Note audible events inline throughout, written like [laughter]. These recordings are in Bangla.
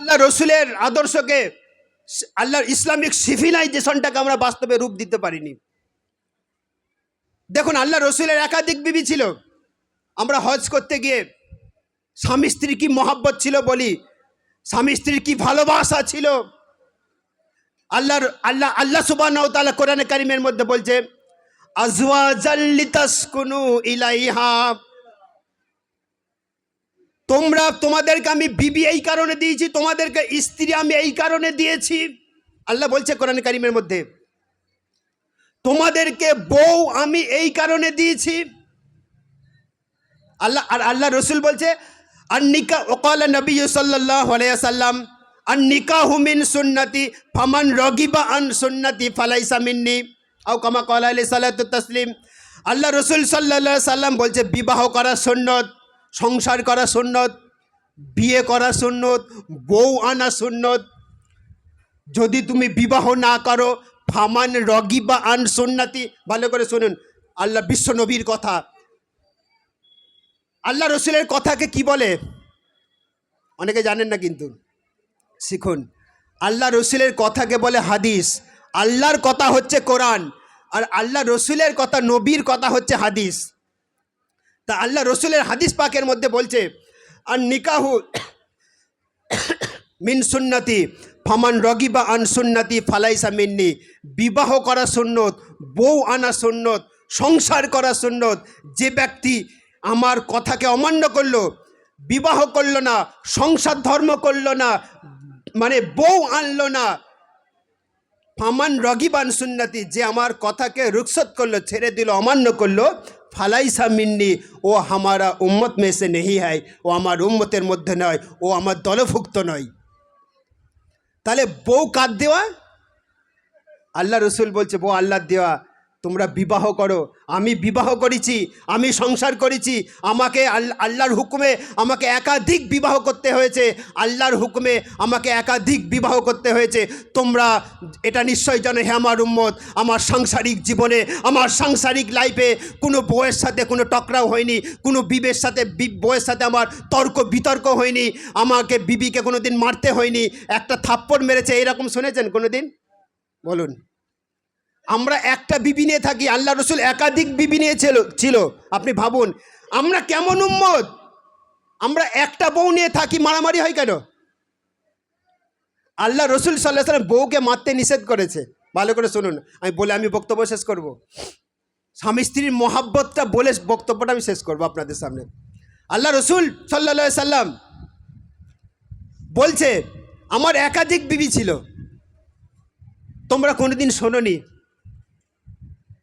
আল্লাহ রসুলের আদর্শকে আল্লাহর ইসলামিক সিভিলাইজেশনটাকে আমরা বাস্তবে রূপ দিতে পারিনি। দেখুন আল্লাহ রসুলের একাধিক বিবি ছিল। আমরা হজ করতে গিয়ে স্বামী স্ত্রীর কি মহাব্বত ছিল বলি, স্বামী স্ত্রীর কি ভালোবাসা ছিল? আল্লাহর আল্লাহ আল্লাহ সুবাহ তাআলা কোরআনে কারিমের মধ্যে বলছে আজওয়াজাল্লিতাসকুনু ইলাইহা। তোমরা, তোমাদেরকে আমি বিবি এই কারণে দিয়েছি, তোমাদেরকে স্ত্রী আমি এই কারণে দিয়েছি। আল্লাহ বলছে কোরআন কারিমের মধ্যে, তোমাদেরকে বউ আমি এই কারণে দিয়েছি। আল্লাহ, আর আল্লাহ রসুল বলছে আর নিকা ওকাল নবী সাল্লাম আর নিকা হুমিন সুন্নতি, ফামান রগিবা আন সুন্নতি ফালাইসা মিন্নি। আও কামা কলা আলি সাল্লাহ তসলিম। আল্লাহ রসুল সাল্লাহ সাল্লাম বলছে, বিবাহ করা সুন্নত। সংসার করা সুন্নত, বিয়ে করা সুন্নত, বউ আনা সুন্নত। যদি তুমি বিবাহ না করো, ফামান রগিবা আন সুন্নতি, ভালো করে শুনুন, আল্লাহ বিশ্ব নবীর কথা। আল্লাহ রসুলের কথাকে কি বলে? অনেকে জানেন না কিন্তু। শিখুন, আল্লাহ রসুলের কথাকে বলে হাদিস। আল্লাহর কথা হচ্ছে কোরআন, আর আল্লাহ রসুলের কথা নবীর কথা হচ্ছে হাদিস। তা আল্লাহ রসুলের হাদিস পাকের মধ্যে বলছে আর নিকাহু মিন সুন্নতি, ফামান রগিবা আন সুন্নতি ফালাইসা মিন্নি, বিবাহ করা সুন্নত, বউ আনা সুন্নত, সংসার করা সুন্নত, যে ব্যক্তি আমার কথাকে অমান্য করল, বিবাহ করল না, সংসার ধর্ম করল না মানে বউ আনলো না, ফামান রগিবান সুন্নতি, যে আমার কথাকে রুখসত করল, ছেড়ে দিল, অমান্য করল ফালাইসা মিন্নি, ও হামারা উম্মত মেসে নেহি হয়, ও আমার উম্মতের মধ্যে নয়, ও আমার দলভুক্ত নয়। তাহলে বউ কার দেওয়া? আল্লাহ রসুল বলছে, বউ আল্লাহ দেওয়া। তোমরা বিবাহ করো। আমি বিবাহ করেছি, আমি সংসার করেছি। আমাকে আল- আল্লাহর হুকুমে আমাকে একাধিক বিবাহ করতে হয়েছে। আল্লাহর হুকুমে আমাকে একাধিক বিবাহ করতে হয়েছে। তোমরা এটা নিশ্চয় জানো, হে আমার উম্মত, আমার সাংসারিক জীবনে, আমার সাংসারিক লাইফে কোনো বউয়ের সাথে কোনো টকরাও হয়নি, কোনো বিবের সাথে বউয়ের সাথে আমার তর্ক বিতর্ক হয়নি, আমাকে বিবিকে কোনো দিন মারতে হয়নি। একটা থাপ্পড় মেরেছে, এরকম শুনেছেন কোনো দিন বলুন। আমরা একটা বিবি নিয়ে থাকি, আল্লাহ রসুল একাধিক বিবি নিয়ে ছিল ছিল। আপনি ভাবুন, আমরা কেমন উম্মত? আমরা একটা বউ নিয়ে থাকি, মারামারি হয় কেন? আল্লাহ রসুল সাল্লাহ সাল্লাম বউকে মারতে নিষেধ করেছে। ভালো করে শুনুন, আমি বলে, আমি বক্তব্য শেষ করব। স্বামী স্ত্রীর মহাব্বতটা বলে বক্তব্যটা আমি শেষ করব আপনাদের সামনে। আল্লাহ রসুল সাল্লা সাল্লাম বলছে, আমার একাধিক বিবি ছিল। তোমরা কোনোদিন শোনোনি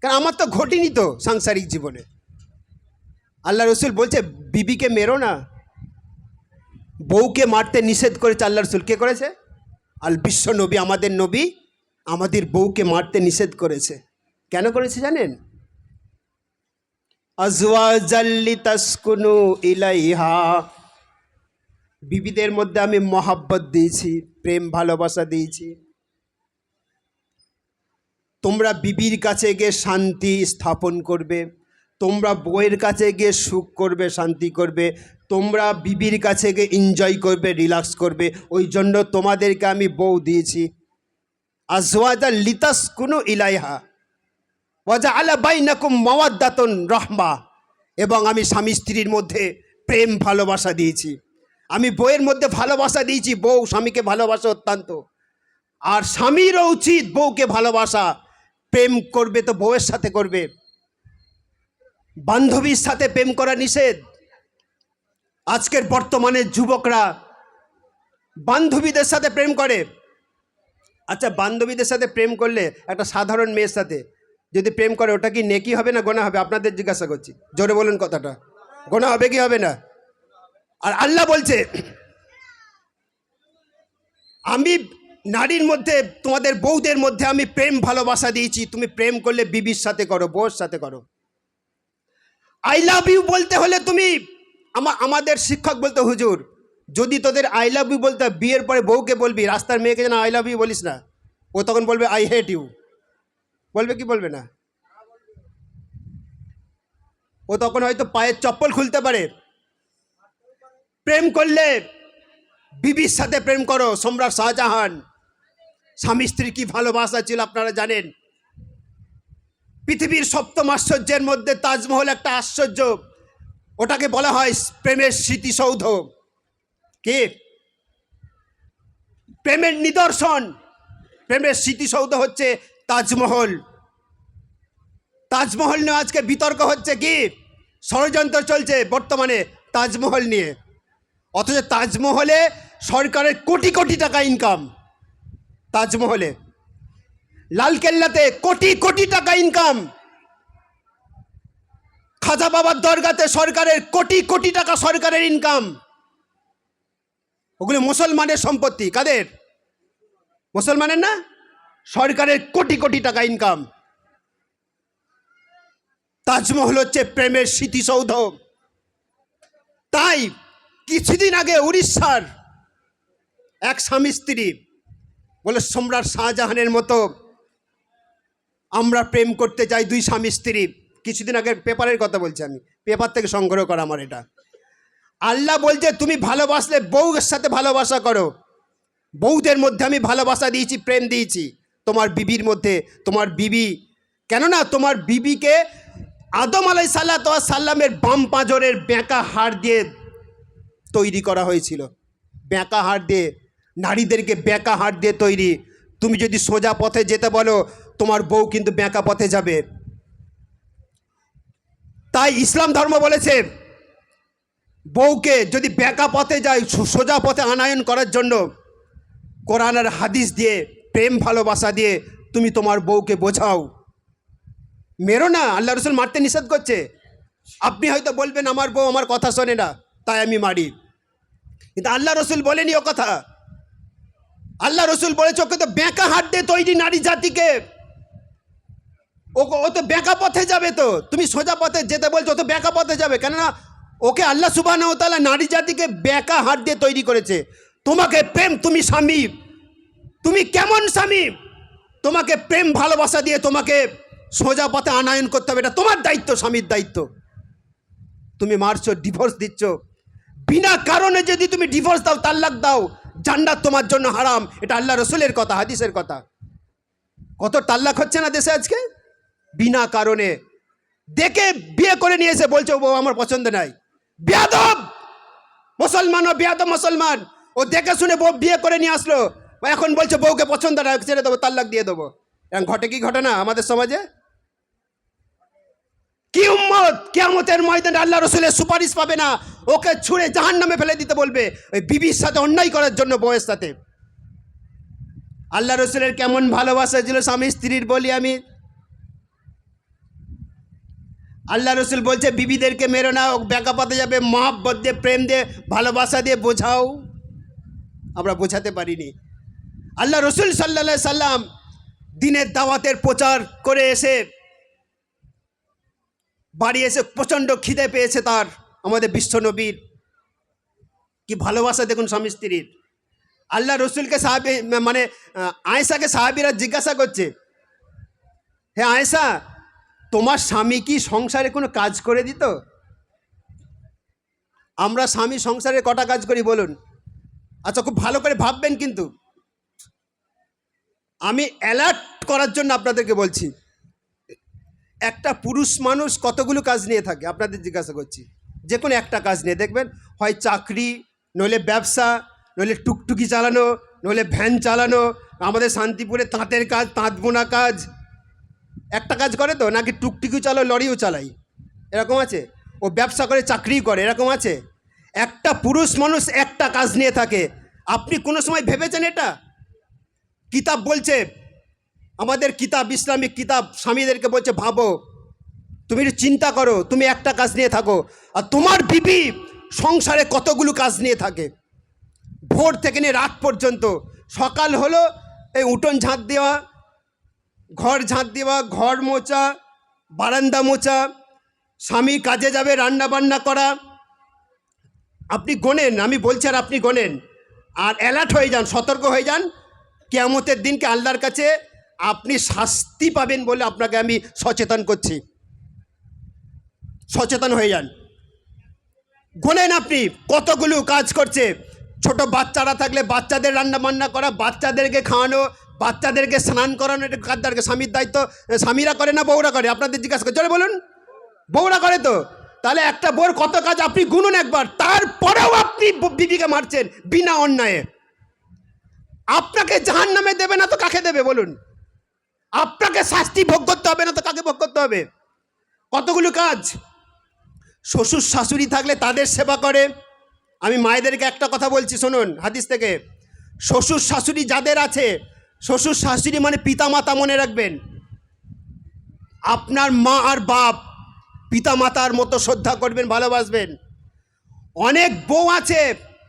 কারণ আমার তো ঘটেনি তো সাংসারিক জীবনে। আল্লাহ রসুল বলছে, বিবিকে মেরো না। বউকে মারতে নিষেধ করেছে আল্লাহ রসুল। কে করেছে? আল বিশ্ব নবী, আমাদের নবী, আমাদের বউকে মারতে নিষেধ করেছে। কেন করেছে জানেন? ইলাইহা। বিবিদের মধ্যে আমি মহাব্বত দিয়েছি, প্রেম ভালোবাসা দিয়েছি। তোমরা বিবির কাছে গিয়ে শান্তি স্থাপন করবে, তোমরা বউয়ের কাছে গিয়ে সুখ করবে, শান্তি করবে, তোমরা বিবির কাছে গিয়ে এনজয় করবে রিল্যাক্স করবে, ওই জন্য তোমাদেরকে আমি বউ দিয়েছি। আজওয়াজা লিতাস কুনু ইলাইহা ওয়াজা আলা বাইনাকুম মাওয়াদ্দাতুন রহমা, এবং আমি স্বামী স্ত্রীর মধ্যে প্রেম ভালোবাসা দিয়েছি। আমি বউয়ের মধ্যে ভালোবাসা দিয়েছি, বউ স্বামীকে ভালোবাসা অত্যন্ত। আর স্বামীরও উচিত বউকে ভালোবাসা। প্রেম করবে তো বউয়ের সাথে করবে? বান্ধবীর সাথে প্রেম করা নিষেধ? আজকের বর্তমানে যুবকরা বান্ধবীদের সাথে প্রেম করে? আচ্ছা বান্ধবীদের সাথে প্রেম করলে একটা সাধারণ মেয়ের সাথে যদি প্রেম করে, ওটা কি নেকি হবে না গোনা হবে? আপনাদের জিজ্ঞাসা করছি। জোরে বলুন কথাটা। গোনা হবে কি হবে না? আর আল্লাহ বলছে, আমি নারীর মধ্যে, তোমাদের বউদের মধ্যে আমি প্রেম ভালোবাসা দিয়েছি। তুমি প্রেম করলে বিবির সাথে করো বউর সাথে করো। আই লাভ ইউ বলতে হলে তুমি, আমা, আমাদের শিক্ষক বলতে, হুজুর, যদি তোদের আই লাভ ইউ বলতে, বিয়ের পরে বউকে বলবি, রাস্তার মেয়েকে যেন আই লাভ ইউ বলিস না, ও তখন বলবে আই হেট ইউ বলবে কি বলবে না? ও তখন হয়তো পায়ের চপ্পল খুলতে পারে। প্রেম করলে বিবির সাথে প্রেম করো, সম্রাট শাহজাহান। স্বামী স্ত্রীর কি ভালোবাসা ছিল আপনারা জানেন? পৃথিবীর সপ্তম আশ্চর্যের মধ্যে তাজমহল একটা আশ্চর্য। ওটাকে বলা হয় প্রেমের স্মৃতিসৌধ। কে? প্রেমের নিদর্শন। প্রেমের স্মৃতিসৌধ হচ্ছে তাজমহল। তাজমহল নিয়ে আজকে বিতর্ক হচ্ছে কি? ষড়যন্ত্র চলছে বর্তমানে তাজমহল নিয়ে। অথচ তাজমহলে সরকারের কোটি কোটি টাকা ইনকাম তাজমহলে। লালকেল্লাতে কোটি কোটি টাকা ইনকাম খাজা বাবার দরগাতে সরকারের কোটি কোটি টাকা সরকারের ইনকাম ওগুলো মুসলমানের সম্পত্তি, কাদের? মুসলমানের না? সরকারের কোটি কোটি টাকা ইনকাম তাজমহল হচ্ছে প্রেমের স্মৃতিসৌধ। তাই কিছুদিন আগে উড়িষ্যার এক স্বামী স্ত্রী বলে সম্রাট শাহজাহানের মতো আমরা প্রেম করতে চাই দুই স্বামী স্ত্রী। কিছুদিন আগে পেপারের কথা বলছি আমি। পেপার থেকে সংগ্রহ করা আমার এটা। আল্লাহ বলছে, তুমি ভালোবাসলে বউয়ের সাথে ভালোবাসা করো। বউদের মধ্যে আমি ভালোবাসা দিয়েছি, প্রেম দিয়েছি। তোমার বিবির মধ্যে, তোমার বিবি কেননা তোমার বিবিকে আদম আলাই সাল্লা সাল্লামের বাম পাঁজরের বেঁকা হাড় দিয়ে তৈরি করা হয়েছিল। বেঁকা হাড় দিয়ে নারীদেরকে বেঁকা হাড় দিয়ে তৈরি। তুমি যদি সোজা পথে যেতে বলো, তোমার বউ কিন্তু বেঁকা পথে যাবে। তাই ইসলাম ধর্ম বলেছে, বউকে যদি বেঁকা পথে যায় সোজা পথে আনায়ন করার জন্য কোরআন আর হাদিস দিয়ে, প্রেম ভালোবাসা দিয়ে তুমি তোমার বউকে বোঝাও। মেরো না, আল্লাহ রসুল মারতে নিষেধ করছে। আপনি হয়তো বলবেন, আমার বউ আমার কথা শোনে না, তাই আমি মারি। কিন্তু আল্লাহ রসুল বলেনি ও কথা। আল্লাহ রসুল বলেছে, ওকে তো বেঁকা হাত দিয়ে তৈরি নারী জাতিকে। ও ও তো বেঁকা পথে যাবে তো। তুমি সোজা পথে যেতে বলছো, ও তো বেঁকা পথে যাবে। কেননা ওকে আল্লাহ সুবাহ তালা নারী জাতিকে বেঁকা হাত দিয়ে তৈরি করেছে। তোমাকে প্রেম, তুমি স্বামী। তুমি কেমন স্বামী? তোমাকে প্রেম, ভালোবাসা দিয়ে তোমাকে সোজা পথে আনায়ন করতে হবে। এটা তোমার দায়িত্ব, স্বামীর দায়িত্ব। তুমি মারছো ডিভোর্স দিচ্ছ। বিনা কারণে যদি তুমি ডিভোর্স দাও তাল্লাক দাও জান্নাত তোমার জন্য হারাম। এটা আল্লাহ রসুলের কথা, হাদিসের কথা। কত তাল্লাক হচ্ছে না দেশে আজকে? বিনা কারণে। দেখে বিয়ে করে নিয়ে এসে বলছে, ও আমার পছন্দ নাই। বেয়াদব! মুসলমান ও বেয়াদব মুসলমান। ও দেখে শুনে বউ বিয়ে করে নিয়ে আসলো। এখন বলছে, বউকে পছন্দ না ছেড়ে দেবো, তাল্লাক দিয়ে দেবো। ঘটে কি ঘটনা আমাদের সমাজে? কি উম্মত? কেয়ামতের ময়দানে আল্লাহ রসুলের সুপারিশ পাবে না? ওকে ছুঁড়ে জাহান নামে ফেলে দিতে বলবে। ওই বিবির সাথে অন্যায় করার জন্য বউয়ের সাথে। আল্লাহ রসুলের কেমন ভালোবাসা ছিল স্বামী স্ত্রীর বলি আমি। আল্লাহ রসুল বলছে, বিবিদেরকে মেরো না ব্যাকা পাতে যাবে, মহাব্বত দিয়ে, প্রেম দিয়ে, ভালোবাসা দিয়ে বোঝাও। আমরা বোঝাতে পারিনি। আল্লাহ রসুল সাল্লা সাল্লাম দিনের দাওয়াতের প্রচার করে এসে বাড়ি এসে প্রচণ্ড খিদে পেয়েছে তার, আমাদের বিশ্বনবীর কি ভালোবাসা দেখুন স্বামী স্ত্রীর। আল্লাহ রসুলকে সাহাবি মানে আয়েশাকে সাহাবিরা জিজ্ঞাসা করছে, হে আয়েশা, তোমার স্বামী কি সংসারে কোনো কাজ করে দিত? আমরা স্বামী সংসারে কটা কাজ করি বলুন? আচ্ছা খুব ভালো করে ভাববেন কিন্তু। আমি অ্যালার্ট করার জন্য আপনাদেরকে বলছি। একটা পুরুষ মানুষ কতগুলো কাজ নিয়ে থাকে? আপনাদের জিজ্ঞাসা করছি। যে কোনো একটা কাজ নিয়ে দেখবেন, হয় চাকরি, নইলে ব্যবসা, নইলে টুকটুকি চালানো, নইলে ভ্যান চালানো, আমাদের শান্তিপুরে তাঁতের কাজ, তাঁত বোনা কাজ। একটা কাজ করে তো? নাকি টুকটুকি চালো লরিও চালাই এরকম আছে? ও ব্যবসা করে চাকরি করে, এরকম আছে? একটা পুরুষ মানুষ একটা কাজ নিয়ে থাকে। আপনি কোনো সময় ভেবেছেন এটা? কিতাব বলছে আমাদের কিতাব, ইসলামিক কিতাব স্বামীদেরকে বলছে, ভাবো, তুমি একটু চিন্তা করো, তুমি একটা কাজ নিয়ে থাকো, আর তোমার বিবি সংসারে কতগুলো কাজ নিয়ে থাকে? ভোর থেকে নিয়ে রাত পর্যন্ত। সকাল হলো এই উঠোন ঝাঁট দেওয়া, ঘর ঝাঁট দেওয়া, ঘর মোচা বারান্দা মোচা স্বামী কাজে যাবে, রান্না বান্না করা। আপনি গোনেন, আমি বলছি আর আপনি গোনেন। আর অ্যালার্ট হয়ে যান, সতর্ক হয়ে যান, কেয়ামতের দিনকে আল্লাহর কাছে আপনি শাস্তি পাবেন বলে আপনাকে আমি সচেতন করছি। সচেতন হয়ে যান। গোনেন আপনি, কতগুলো কাজ করছে। ছোট বাচ্চারা থাকলে বাচ্চাদের রান্না বান্না করা, বাচ্চাদেরকে খাওয়ানো, বাচ্চাদেরকে স্নান করানো, এটা কাদ্দারকে স্বামীর দায়িত্ব। স্বামীরা করে না বউরা করে? আপনাদের জিজ্ঞাসা করে বলুন। বউরা করে তো? তাহলে একটা বউর কত কাজ আপনি গুনুন একবার, তারপরেও আপনি বিবিকে মারছেন বিনা অন্যায়ে। আপনাকে জাহান নামে দেবে না তো কাকে দেবে? বলুন। আপনাকে শাস্তি ভোগ করতে হবে না তো কাকে ভোগ করতে হবে? কতগুলো কাজ? শ্বশুর শাশুড়ি থাকলে তাদের সেবা করে। আমি মায়েদেরকে একটা কথা বলছি, শুনুন, হাদিস থেকে। শ্বশুর শাশুড়ি যাদের আছে, শ্বশুর শাশুড়ি মানে পিতা মাতা মনে রাখবেন। আপনার মা আর বাপ পিতা মাতার মতো শ্রদ্ধা করবেন, ভালোবাসবেন। অনেক বউ আছে,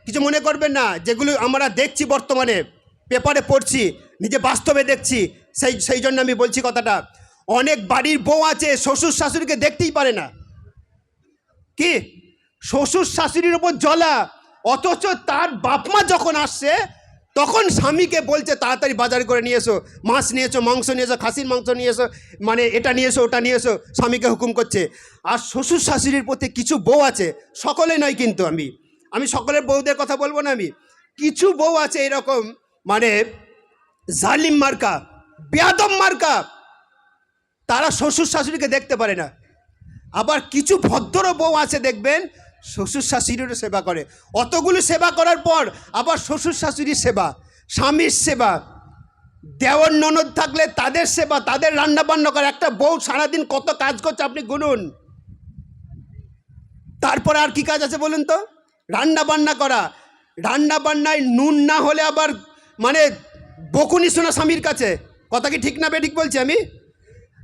কিছু মনে করবেন না, যেগুলো আমরা দেখছি বর্তমানে, পেপারে পড়ছি, নিজে বাস্তবে দেখছি সেই সেই জন্য আমি বলছি কথাটা। অনেক বাড়ির বউ আছে, শ্বশুর শাশুড়িকে দেখতেই পারে না। কি? শ্বশুর শাশুড়ির ওপর জ্বলা, অথচ তার বাপমা যখন আসছে, তখন স্বামীকে বলছে, তাড়াতাড়ি বাজার করে নিয়ে এসো। মাছ নিয়ে এসো, মাংস নিয়ে এসো, খাসির মাংস নিয়ে এসো মানে এটা নিয়ে এসো, ওটা নিয়ে এসো। স্বামীকে হুকুম করছে। আর শ্বশুর শাশুড়ির প্রতি কিছু বউ আছে, সকলে নয় কিন্তু আমি। আমি সকলের বউদের কথা বলব না আমি। কিছু বউ আছে এরকম মানে জালিম মার্কা বেয়াদম মার্কা। তারা শ্বশুর শাশুড়িকে দেখতে পারে না। আবার কিছু ভদ্র বউ আছে, দেখবেন, শ্বশুর শাশুড়িরও সেবা করে। অতগুলো সেবা করার পর আবার শ্বশুর শাশুড়ির সেবা, স্বামীর সেবা। দেওয়ার ননদ থাকলে তাদের সেবা, তাদের রান্না বান্না করে একটা বউ সারাদিন কত কাজ করছে, আপনি গুনুন। তারপর আর কি কাজ আছে বলুন তো? রান্না বান্না করা। রান্না বান্নায় নুন না হলে আবার মানে বকুনি শোনা স্বামীর কাছে। কথা কি ঠিক না বে, ঠিক বলছি আমি?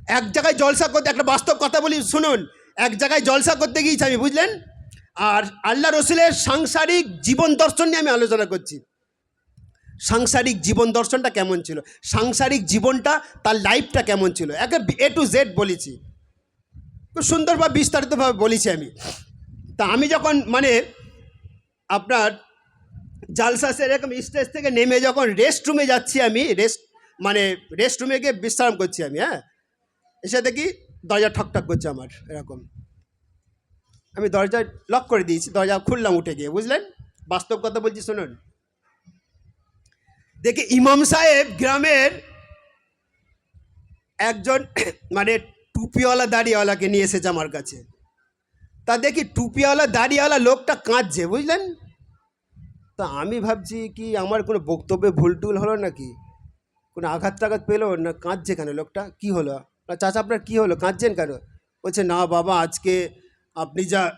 এক জায়গায় জলসা করতে, একটা বাস্তব কথা বলি, শুনুন। এক জায়গায় জলসা করতে গিয়েছি আমি, বুঝলেন? আর আল্লাহ রসুলের সাংসারিক জীবন দর্শন নিয়ে আমি আলোচনা করছি। সাংসারিক জীবন দর্শনটা কেমন ছিল? সাংসারিক জীবনটা, তার লাইফটা কেমন ছিল? একে এ টু জেড বলেছি। খুব সুন্দরভাবে, বিস্তারিতভাবে বলেছি আমি। তা আমি যখন মানে আপনার জালসাসে এরকম স্টেজ থেকে নেমে যখন রেস্ট রুমে যাচ্ছি আমি রেস্ট মানে রেস্ট রুমে গিয়ে বিশ্রাম করছি আমি হ্যাঁ? এসে দেখি দরজা ঠকঠক করছে আমার, এরকম। আমি দরজা লক করে দিয়েছি, দরজা খুললাম উঠে গিয়ে, বুঝলেন? বাস্তব কথা বলছি, শুনুন। দেখি ইমাম সাহেব গ্রামের একজন [coughs] মানে টুপিওয়ালা দাড়িওয়ালাকে নিয়ে এসেছে আমার কাছে। তা দেখি টুপিওয়ালা দাড়িওয়ালা লোকটা কাঁদছে, বুঝলেন? তা আমি ভাবছি কি আমার কোনো বক্তব্যে ভুল টুল হলো নাকি? কোনো আঘাত টাঘাত পেল না কাঁদছে কেন লোকটা? কি হলো? না, চাচা আপনার কী হলো? কাঁদছেন কেন? বলছে, না বাবা, আজকে আপনি যা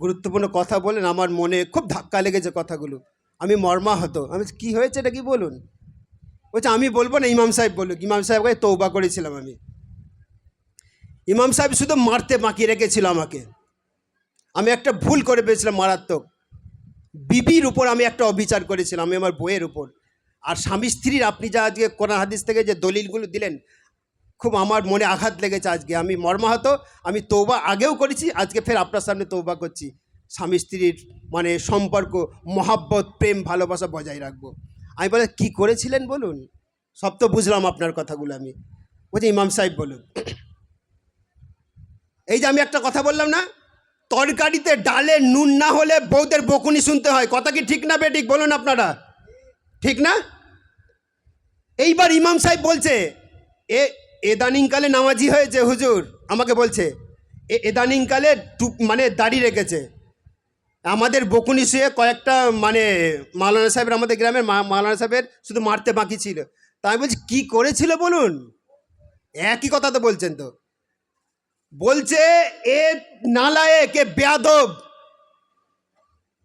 গুরুত্বপূর্ণ কথা বলেন আমার মনে খুব ধাক্কা লেগেছে কথাগুলো। আমি মর্মাহত। আমি কি হয়েছে এটা কি বলুন? বলছে, আমি বলব না। ইমাম সাহেব বলুক ইমাম সাহেবকে তৌবা করেছিলাম আমি। ইমাম সাহেব শুধু মারতে বাকি রেখেছিল আমাকে। আমি একটা ভুল করে পেয়েছিলাম মারাত্মক। বিবির উপর আমি একটা অবিচার করেছিলাম, আমি আমার বইয়ের উপর। আর স্বামী স্ত্রীর আপনি যা আজকে কোরআন হাদিস থেকে যে দলিলগুলো দিলেন, খুব আমার মনে আঘাত লেগেছে আজকে। আমি মর্মাহত, আমি তৌবা আগেও করেছি, আজকে ফের আপনার সামনে তৌবা করছি। স্বামী স্ত্রীর মানে সম্পর্ক, মহাব্বত, প্রেম, ভালোবাসা বজায় রাখব। আমি বলে, কি করেছিলেন বলুন? সব তো বুঝলাম আপনার কথাগুলো আমি। বলছি ইমাম সাহেব বলুন। এই যে আমি একটা কথা বললাম না, তরকারিতে ডালে নুন না হলে বউদের বকুনি শুনতে হয়। কথা কি ঠিক না বেঠিক বলুন আপনারা? ঠিক না? এইবার ইমাম সাহেব বলছে, এ, এদানিংকালে নামাজি হয়েছে, হুজুর। আমাকে বলছে, এ, এদানিংকালে টুপ মানে দাড়ি রেখেছে। আমাদের বকুনি শুয়ে কয়েকটা মানে মাওলানা সাহেবের আমাদের গ্রামের মা- মাওলানা সাহেবের শুধু মারতে বাকি ছিল। তা আমি বলছি, কী করেছিল বলুন? একই কথা তো বলছেন তো। বলছে, এ নালায়ে কে বেয়াদব।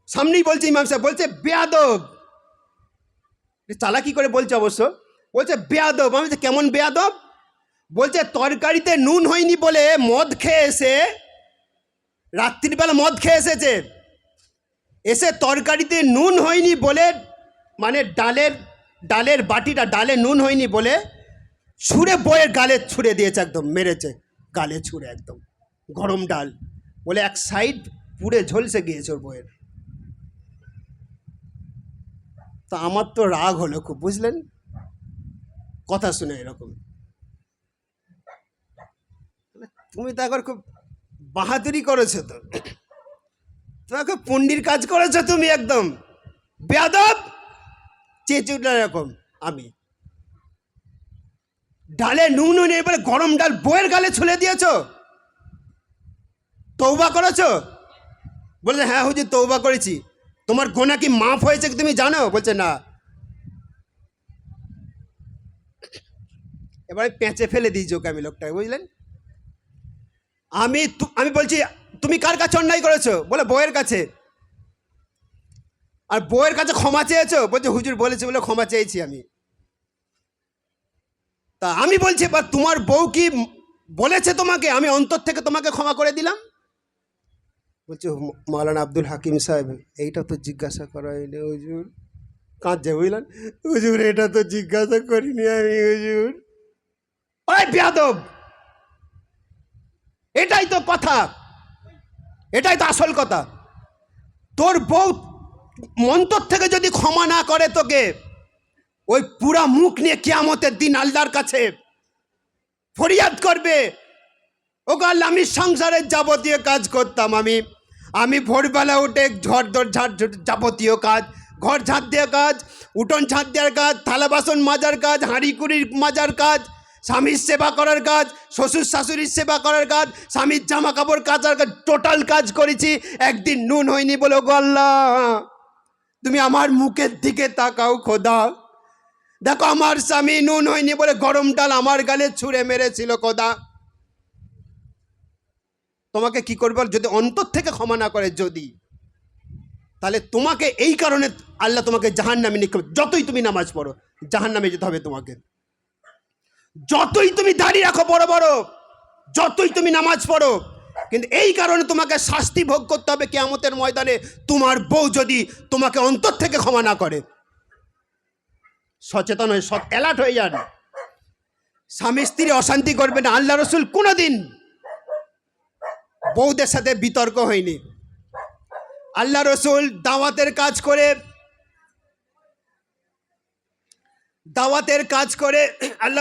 সামনেই বলছে ইমাম সাহেব, বলছে, বেয়াদব। চালাকি করে বলছে অবশ্য। বলছে, বেয়াদব, আমি কেমন বেয়াদব? বলছে, তরকারিতে নুন হয়নি বলে মদ খেয়ে এসে, রাত্রিবেলা মদ খেয়ে এসেছে। এসে তরকারিতে নুন হয়নি বলে মানে ডালের ডালের বাটিটা, ডালে নুন হয়নি বলে ছুঁড়ে বইয়ের গালে ছুঁড়ে দিয়েছে একদম, মেরেছে, গালে ছুঁড়ে একদম। গরম ডাল। বলে এক সাইড পুড়ে ঝলসে গিয়েছে ওর বইয়ের। তা আমার তো রাগ হলো খুব, বুঝলেন? কথা শুনে এরকম। তুমি তো একবার খুব বাহাদুরি করেছ তো। তোমাকে পন্ডির কাজ করেছ তুমি একদম। বেয়াদব! চেঁচুটা এরকম আমি। ডালে নুন নুন এবারে গরম ডাল বইয়ের গালে ছুলে দিয়েছ? তৌবা করেছ? বলছে হ্যাঁ হুজুর তৌবা করেছি। তোমার গোনা কি মাফ হয়েছে তুমি জানো? বলছে, না। এবারে পেঁচে ফেলে দিয়েছি ওকে আমি লোকটাকে, বুঝলেন? আমি আমি বলছি, তুমি কার কাছে অন্যায় করেছ? বলে বইয়ের কাছে। আর বইয়ের কাছে ক্ষমা চেয়েছো? বলছে, হুজুর বলেছে বলে ক্ষমা চেয়েছি আমি। তা আমি বলছি, এবার তোমার বউ কি বলেছে তোমাকে? আমি অন্তর থেকে তোমাকে ক্ষমা করে দিলাম। বলছে "ম- মাওলানা আব্দুল হাকিম সাহেব, এইটা তো জিজ্ঞাসা করা হয়নি হুজুর। কাঁদছে, বুঝলেন? হুজুর, এটা তো জিজ্ঞাসা করিনি আমি, হুজুর। ওই বেয়াদব! এটাই তো কথা। এটাই তো আসল কথা। তোর বউ মন্তর থেকে যদি ক্ষমা না করে তোকে, ওই পুরা মুখ নিয়ে কেয়ামতের দিন আল্লাহর কাছে ফরিয়াদ করবে। ও আল্লাহ, আমি সংসারের যাবতীয় কাজ করতাম আমি। আমি ভোরবেলা উঠে ঝড় দর ঝাড় যাবতীয় কাজ, ঘর ঝাঁট দেওয়ার কাজ, উঠোন ঝাঁট দেওয়ার কাজ, থালা বাসন মাজার কাজ, হাঁড়ি কুড়ির মাজার কাজ, স্বামীর সেবা করার কাজ, শ্বশুর শাশুড়ির সেবা করার কাজ, স্বামীর জামা কাপড় কাচার কাজ টোটাল কাজ করেছি, একদিন নুন হয়নি বলে গো আল্লাহ। তুমি আমার মুখের দিকে তাকাও খোদা। দেখো আমার স্বামী নুন হয়নি বলে গরম ডাল আমার গালে ছুঁড়ে মেরেছিল খোদা। তোমাকে কি করবে যদি অন্তর থেকে ক্ষমা না করে যদি, তাহলে তোমাকে এই কারণে আল্লাহ তোমাকে জাহান নামে নিক্ষেপ যতই তুমি নামাজ পড়ো জাহান নামে যেতে হবে তোমাকে। যতই তুমি দাঁড়িয়ে রাখো বড় বড়, যতই তুমি নামাজ পড়ো, কিন্তু এই কারণে তোমাকে শাস্তি ভোগ করতে হবে কেয়ামতের ময়দানে। তোমার বউ যদি তোমাকে অন্তর থেকে ক্ষমা না করে, সচেতন হয়ে সব অ্যালার্ট হয়ে যান। স্বামী স্ত্রী অশান্তি করবে না। আল্লাহ রসুল কোনোদিন বউদের সাথে বিতর্ক হয়নি। আল্লাহ রসুল দাওয়াতের কাজ করে দাওয়াতের কাজ করে আল্লাহ